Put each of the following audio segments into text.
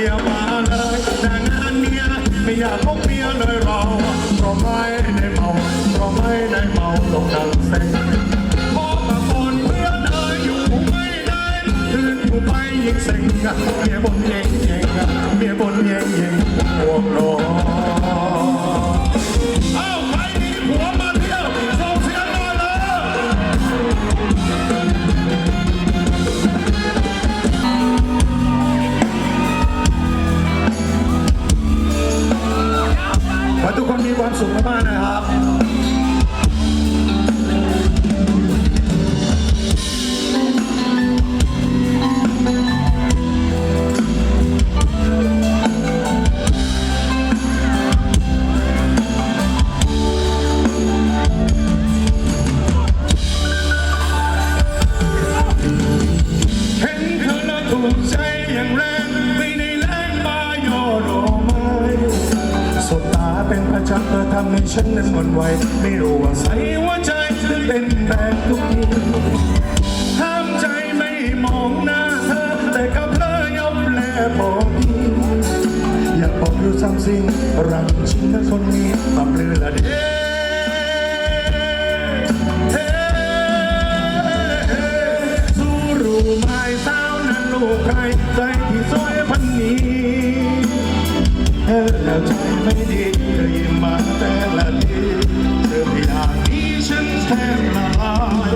เมียมาเลยแต่งานเมียไม่อยากพบเมียเลยเราเพราะไม่ได้เมาเพราะไม่ได้เมาต้องนั่งเซ็งพอตะโกนเพื่อนเอ่ยอยู่ไม่ได้คืนอยู่ไปยิ่งเซ็งเมียบนเย่งเย่งเมียบนเย่งเย่งห่วงนอน สุขมากๆนะครับ ว่าใส่หัวใจเต้นแรงทุกทีห้ามใจไม่มองหน้าเธอ แต่กับเธอยอมแลบอกทีอยากบอกอยู่ซ้ำสิ่งรักฉันนั้นคนนี้ตำเรือละเด้เฮ้สู้รู้ไหมสาวนั้นลูกใครใจที่สวยพันนี้เห็นแล้วใจไม่ดีเธอยิ้มมาแต่ละที แทบละลาย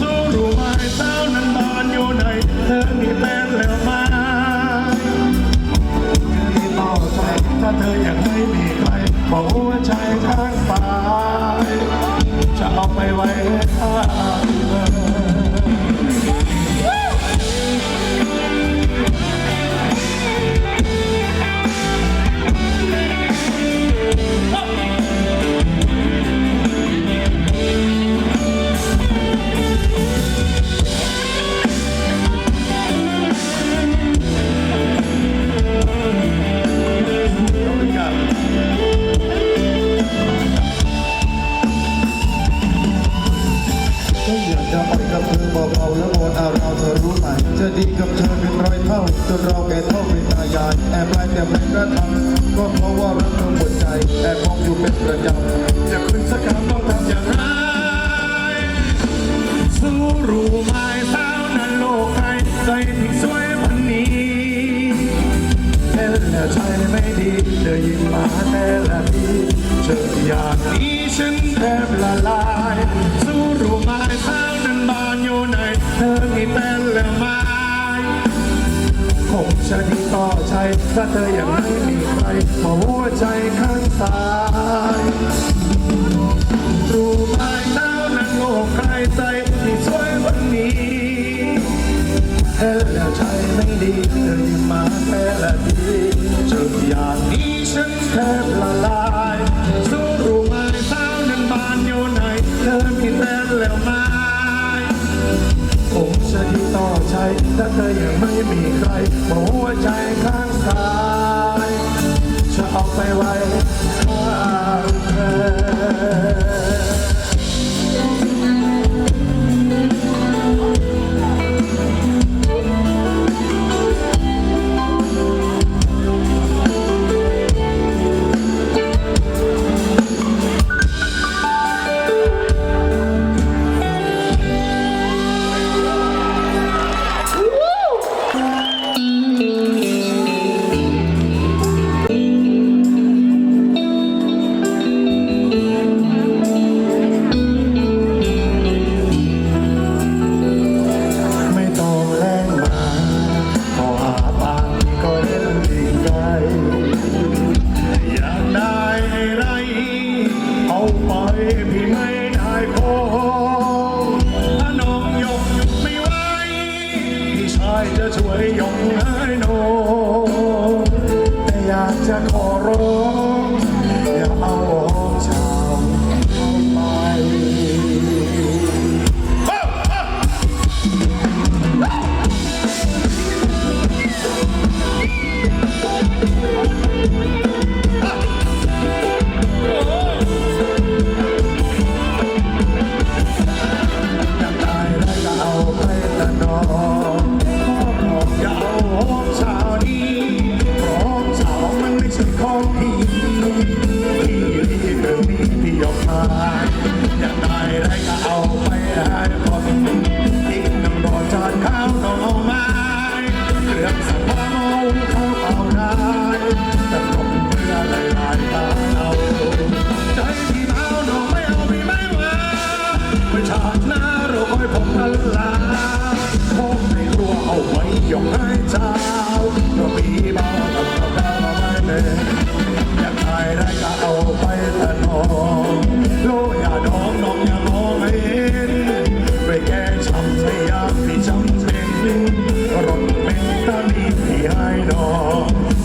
สู้รู้ไหมสานั้นบ้านอยู่ไหนเธอมีแฟนแล้วไหมที่ต่อใจถ้าเธออยากให้มีใครบอกหัวใจข้างปลายจะเอาไปไว้ให้ข้าเธอ ออย่างนี้ฉันแทบละลาย สู้รู้ไหมสาวนั้นบานอยู่ไหนเธอมีแฟนแล้วไหมคงจะดีต่อใจถ้าเธอยังไม่มีใครขอหัวใจข้างซ้ายรู้ไหมเจ้านั้นโง่ใครใจที่สวยวันนี้เห็นแล้วแล้วใจไม่ดีเธอยิ้มมาแค่ละทีเจออย่างนี้ฉันแทบละลาย ถ้าเธอยังไม่มีใครหัวใจข้างซ้ายจะเอาไปไว้ข้างเธอ ร้องอย่าเอา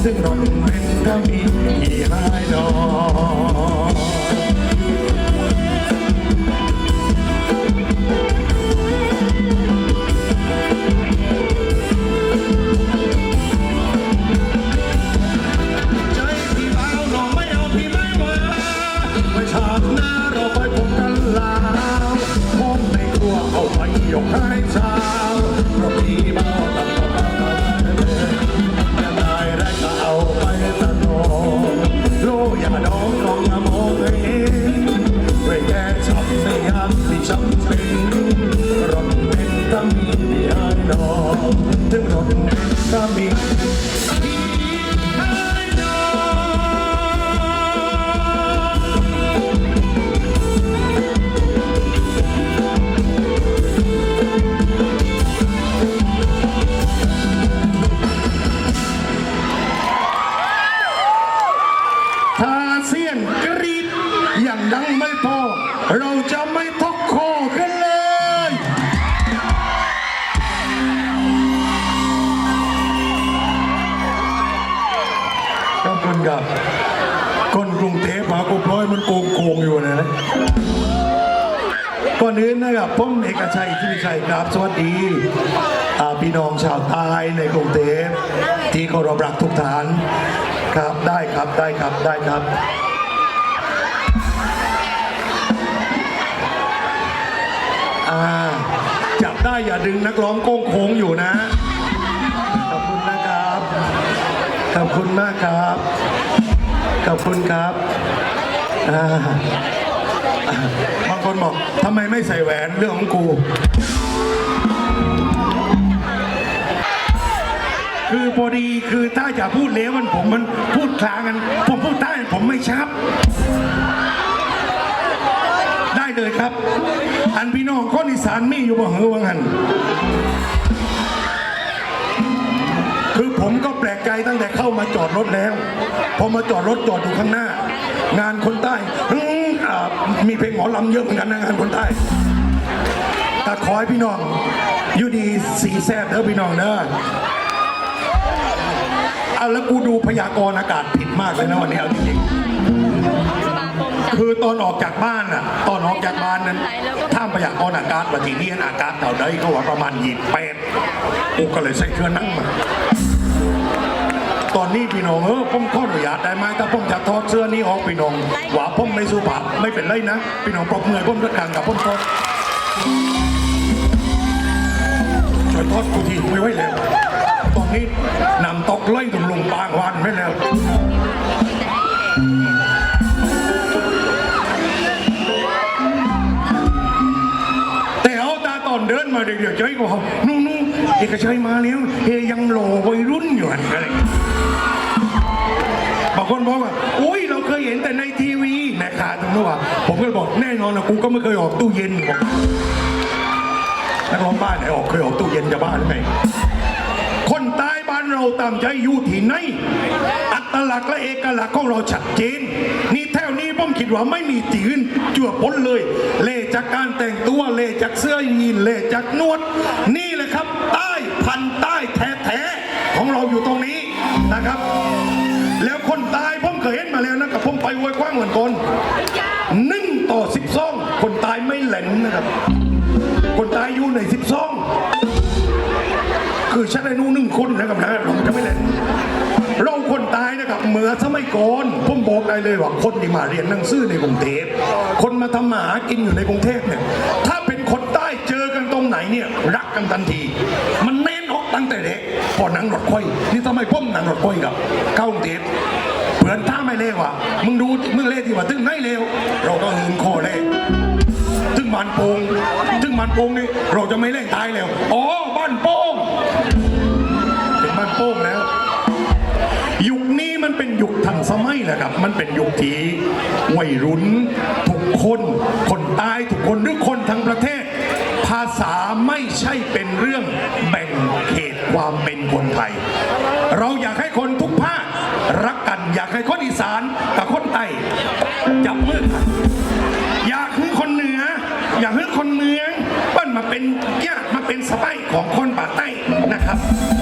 ซึ่งรถเป็นถ้ามีพี่ให้ดอก ย่างดังไม่พอ เราจะไม่ทกคอกันเลย ขอบคุณครับคนกรุงเทพมากุพร้อยมันโกงโกงอยู่นะก่อนอื่นนะครับผมเอกชัยที่ชัยครับ สวัสดีพี่น้องชาวใต้ในกรุงเทพที่เคารพรักทุกท่านครับได้ครับได้ครับได้ครับ จับได้อย่าดึงนักร้องโก้งโค้งอยู่นะ ขอบคุณนะครับ ขอบคุณมากครับ ขอบคุณครับบางคนบอกทำไมไม่ใส่แหวนเรื่องของกู คือพอดีคือถ้าจะพูดเล้วมันผมมันพูดคลางกัน ผมพูดใต้ผมไม่ชับ ได้เลยครับ อันพี่น้องคนอีสานมีอยู่บ่เหือวังหันคือผมก็แปลกใจตั้งแต่เข้ามาจอดรถแล้ว พอมาจอดรถจอดอยู่ข้างหน้า งานคนใต้มีเพลงหมอลำเยอะเหมือนกันนะงานคนใต้แต่ขอให้พี่น้องอยู่ดีสีแซ่บเด้อพี่น้องเด้อเอาแล้วกูดูพยากรณ์อากาศผิดมากเลยนะวันนี้เอาจริงๆคือตอนออกจากบ้านน่ะ ตอนออกจากบ้านนั้น ท่ามพยากรณ์อากาศวันที่นี้อากาศเท่าใดเขาว่าประมาณยี่สิบแปดกูก็เลยใส่เครื่องนั่งมาตอนนี้พี่น้องเออผมขออนุญาตได้ไหมถ้าผมจะทอดเสื้อนี้ออกพี่น้องว่าผมไม่สุภาพไม่เป็นไรนะพี่น้องปรบมือผมก็กลางกับผมทอดช่วยทอดกูทีไม่ไหวแล้วตอนนี้นำตกไล่ตุ่มลงปางวันไม่แล้ว มาเดี๋ยวๆใจก็เขานู่นๆเอกชัยมาแล้วเฮยังโหลวัยรุ่นอยู่อันอะไรบางคนบอกว่าอุ้ยเราเคยเห็นแต่ในทีวีแม่ค้าตรงนู้นว่าผมก็บอกแน่นอนนะกูก็ไม่เคยออกตู้เย็นบอกนักร้องบ้านไหนออกเคยออกตู้เย็นจะบ้าหรือไงคนใต้บ้านเราตามใจอยู่ที่ไหนอัตลักษณ์และเอกลักษณ์ของเราชัดเจนนี่ นี้ผมคิดว่าไม่มีจีนจั่วพ้นเลย เล่จากการแต่งตัวเล่จากเสื้อยีนเล่จากนวด นี่แหละครับ ใต้พันใต้แท้ๆของเราอยู่ตรงนี้นะครับ แล้วคนตายผมเคยเห็นมาแล้วนะกับผมไปห้วยกว้างเหมือนกันหนึ่งต่อสิบสองคนตายไม่แหลนนะครับ คนตายอยู่ในสิบสองคือชักได้นู่นหนึ่งคนนะครับนะเราจะไม่แหลนเราคน ตายนะครับเมื่อสมัยก่อนผมบอกได้เลยว่าคนที่มาเรียนหนังสือในกรุงเทพคนมาทำมาหากินอยู่ในกรุงเทพเนี่ยถ้าเป็นคนใต้เจอกันตรงไหนเนี่ยรักกันทันที มันเน้นออกตั้งแต่เด็กพอหนังรถค่อยนี่ทำไมผมหนังรถค่อยกับเข้ากรุงเทพเพื่อนถ้าไม่เลวอะมึงดูมึงเล่ที่ว่าตึงไหนเลวเราก็หืนคอเล่ถึงบ้านโปงถึงบ้านโปงนี่เราจะไม่เล่นตายแล้วอ๋อบ้านโป่งถึงบ้านโป่งแล้ว ยุคทันสมัยแหละครับ มันเป็นยุคที่วัยรุ่นทุกคน คนตายทุกคนหรือคนทั้งประเทศ ภาษาไม่ใช่เป็นเรื่องแบ่งเขตความเป็นคนไทย เราอยากให้คนทุกภาครักกันอยากให้คนอีสานกับคนใต้จับมือกันอยากให้คนเหนือ อยากให้คนเมืองปั้นมาเป็นญาติมาเป็นสะใภ้ของคนป่าใต้นะครับ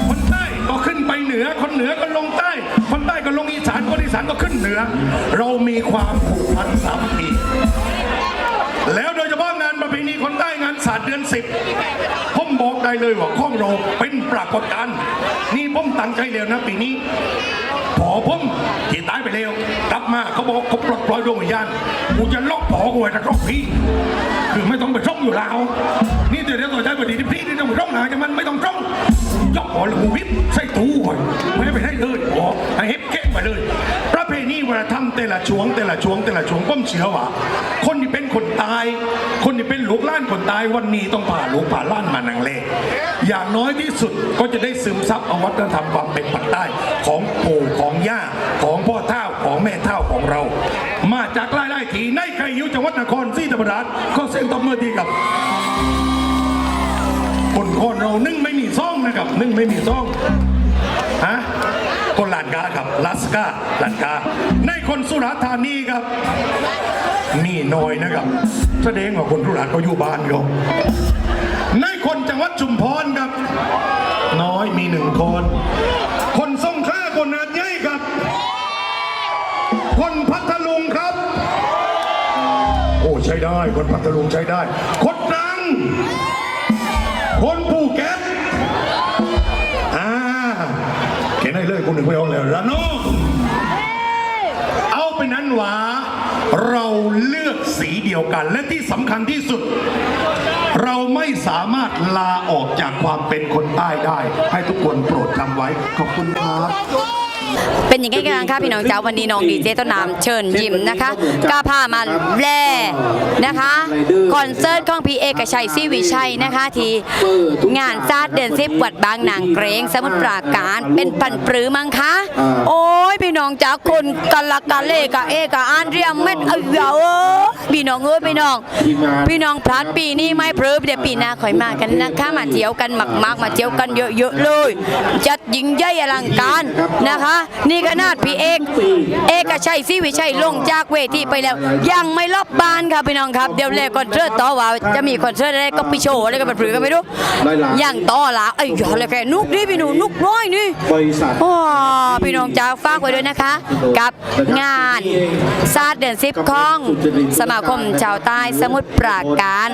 คนใต้ก็ขึ้นไปเหนือคนเหนือ ก็ลงอีสานคนอีสานก็ขึ้นเหนือ เรามีความผูกพันสามัคคีแล้วโดยเฉพาะงานประเพณีคนใต้งานศาสตร์เดือนสิบ บอกได้เลยว่าข้องเราเป็นปรากฏการณ์นี่ผมตั้งใจเร็วนะปีนี้พอผมที่ตายไปแล้วกลับมาเขาบอกเขาปลดปล่อยดวงวิญญาณกูจะล็อกปอกูไว้จะล็อกพี่ คือไม่ต้องไปช่องอยู่แล้ว นี่เดี๋ยวเดี๋ยวต่อใจพอดีที่พี่นี่ต้องไปช่องหนาจะมันไม่ต้องช่องยกปอแล้วกูวิบใส่ตู้ก่อนไม่ให้ไปได้เลยอ๋อให้เฮ็บเก้งไปเลย วัฒนธรรมแต่ละช่วง แต่ละช่วง แต่ละช่วงผมเชื่อว่า คนที่เป็นคนตาย คนที่เป็นลูกล้านคนตายวันนี้ต้องผ่าลูกผ่าล้านมานังเลอย่างน้อยที่สุดก็จะได้ซึมซับเอาวัฒนธรรมความเป็นปักใต้ของปู่ของย่าของพ่อเท่าของแม่เท่าของเรา มาจากไล่ๆทีในใครหิวจังหวัดนครศรีธรรมราชก็เส้นตบมือทีกับคนคนเรานึ่งไม่มีซ่องนะครับนึ่งไม่มีซ่อง ฮะคนลานกาครับลาสกาลานกา ในคนสุราษฎร์ธานีครับ มีน้อยนะครับ แสดงว่าคนสุราษฎร์เขาอยู่บ้านเขาในคนจังหวัดชุมพรครับ น้อยมีหนึ่งคน คนสงขลาคนนาดใหญ่ครับ คนพัทลุงครับ โอ้ใช้ได้ คนพัทลุงใช้ได้ คนตรัง คน เขียนได้เลยคนหนึ่งไม่ออกเลยระนองเอาไปนนั้นหวาเราเลือกสีเดียวกัน และที่สำคัญที่สุด เราไม่สามารถลาออกจากความเป็นคนใต้ได้ ให้ทุกคนโปรดจำไว้ขอบคุณครับ เป็นอย่างไรกันคะพี่น้องเจ้าวันนี้น้องดีเจต้นน้ำเชิญยิ้มนะคะกล้าพามาแร่นะคะคอนเสิร์ตของพี่เอกชัยศรีวิชัยนะคะที่งานซาดเดือนสิบวัดบางนางเกรงสมุทรปราการเป็นปันปรือมั้งคะ โอ้ยพี่น้องจ้าคนกะละกะเลกะเอกะอ่านเรียมเม็ดเอาเยอะเอ้ยพี่น้องเอ้ยพี่น้อง พี่น้องพลัดปีนี้ไม่เพลิเดี๋ยวปีหน้าคอยมากันนะคะมาเที่ยวกันมากๆมาเที่ยวกันเยอะๆเลยจัดยิ่งใหญ่อลังการนะคะ นี่ขนาดพี่เอกเอกชัยศรีวิชัยลงจากเวทีไปแล้ว ยังไม่รอบบานครับพี่น้องครับ เดี๋ยวแรกคอนเสิร์ตต่อว่าจะมีคอนเสิร์ตอะไรก็ไปโชว์อะไรกันแบบหรือก็ไม่รู้ยังต่อละไอ้ยอย่าเลยแค่นุกนี่พี่หนูนุกน้อยนี่บริษัทโอ้พี่น้องจ้าฝากไว้ด้วยนะคะ กับงานศาสตร์เดือนสิบของสมาคมชาวใต้สมุทรปราการ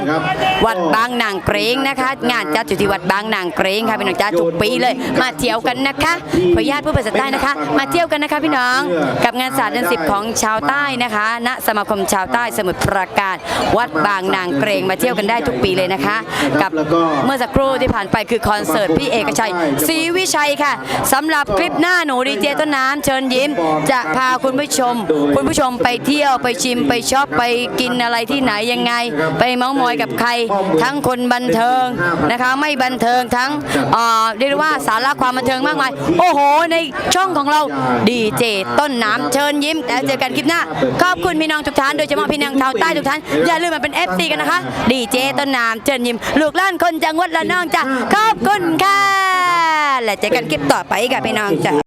วัดบางนางเกรงนะคะ งานจัดอยู่ที่วัดบางนางเกรงค่ะพี่น้องจ้าทุกปีเลย มาเที่ยวกันนะคะขออนุญาตผู้ภาษาใต้นะคะ มาเที่ยวกันนะคะพี่น้องกับงานศาสตร์เดือนสิบของชาวใต้นะคะณสมาคมชาวใต้สมุทรปราการวัดบางนางเกรงมาเที่ยวกันได้ทุกปีเลยนะคะ กับเมื่อสักครู่ที่ผ่านไปคือคอนเสิร์ตพี่เอกชัยศรีวิชัยค่ะสำหรับคลิปหน้าหนูดีเจต้นน้ำเชิญยิ้ม จะพาคุณผู้ชม คุณผู้ชมไปเที่ยวไปชิมไปชอบไปกินอะไรที่ไหนยังไง ไปเมาส์มอยกับใคร ทั้งคนบันเทิงนะคะ ไม่บันเทิงทั้งเอ่อเรียกได้ว่าสาระความบันเทิงมากมาย โอ้โห ในช่องของเราดีเจต้นน้ำเชิญยิ้มแล้วเจอกันคลิปหน้า ขอบคุณพี่น้องทุกท่านโดยเฉพาะพี่น้องชาวใต้ทุกท่าน อย่าลืมมาเป็น FC กันนะคะ ดีเจต้นน้ำเชิญยิ้มลูกหล้านคนจังหวัดละนองจ้ะขอบคุณค่ะ และเจอกันคลิปต่อไปกับพี่น้องจ้ะ